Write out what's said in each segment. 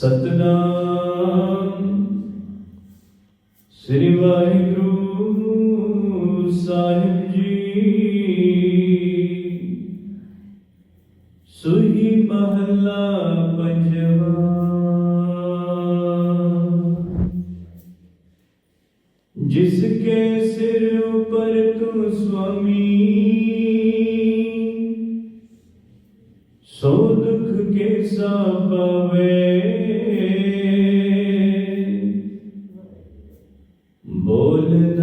ਸਤਨਾਮ। ਸ੍ਰੀ ਵਾਹਿਗੁਰੂ ਸਾਹਿਬ ਜੀ। ਸੁਹੀ ਮਹੱਲਾ ਪੰਜਵਾ। ਜਿਸ ਕੇ ਸਿਰ ਉਪਰ ਤੂੰ ਸੁਆਮੀ ਸੋ ਦੁਖ ਕੇ ਸਾ ਬੋਲ ਨ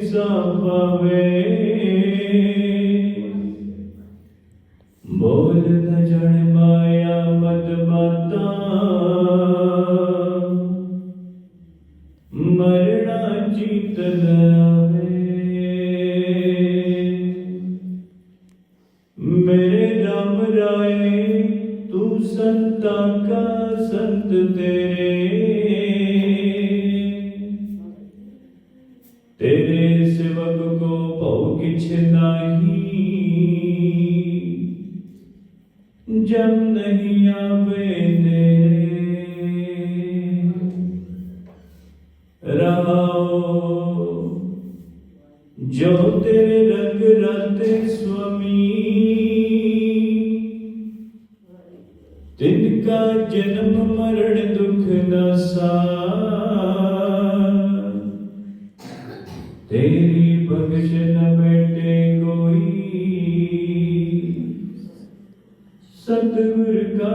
ਕੇ ਸਾ ਪਾਵੇ ਬੋਲ ਨ ਜਣ ਮਾਇਆ ਮਦ ਮਾਤਾ। ਮਰਣਾ ਚੀਤ ਨ ਮੇਰੇ ਰਾਮ ਰਾਏ, ਤੂੰ ਸੰਤਾ ਕਾ ਸੰਤ ਤੇਰੇ। ਤੇਰੇ ਸੇਵਕ ਕੋ ਭਉ ਕਿਛ ਨਾਹੀ ਜਮ ਨਹੀਂ ਆਵੇ ਤੇਰੇ ਰਹਾਓ ਜੋ ਤੇਰੇ ਰੰਗ ਰਾਤੇ ਸੁਆਮੀ ਤਿਨ ਕਾ ਜਨਮ ਤੇਰੀ ਬਖਸ਼ ਨ ਬੇਟੇ ਕੋਈ। ਸਤਿਗੁਰ ਕਾ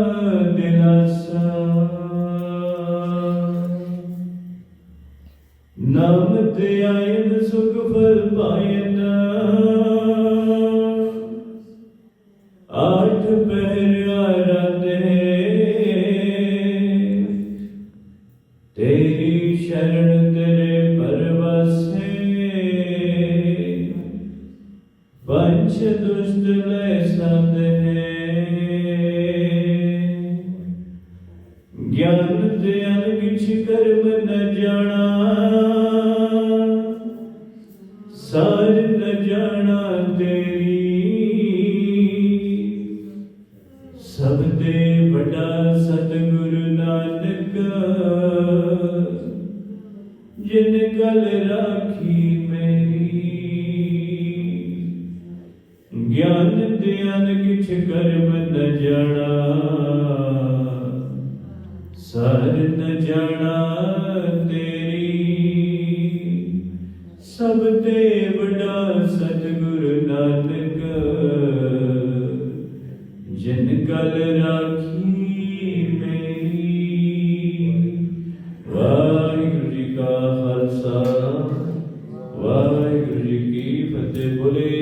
ਦਿਲਾਸਾ। ਨਾਮ ਤੇ ਆਇਨ ਸੁਖ ਫਲ ਪਾਇਨ ਆਠ ਪਹਿਰ ਆਰਾਧੇ। ਤੇਰੀ ਸ਼ਰਨ ਤੇਰੇ ਜਾਣਾ। ਸਾਰ ਨ ਜਾਣਾ ਸਭ ਤੇ ਵੱਡਾ ਸਤਿਗੁਰ ਨਾਨਕ, ਜਨ ਕਲ ਰਾਖੀ ਮੇਰੀ। ਵਾਹਿਗੁਰੂ ਜੀ ਕਾ ਖਾਲਸਾ, ਵਾਹਿਗੁਰੂ ਜੀ ਕੀ ਫਤਿਹ। ਬੋਲੇ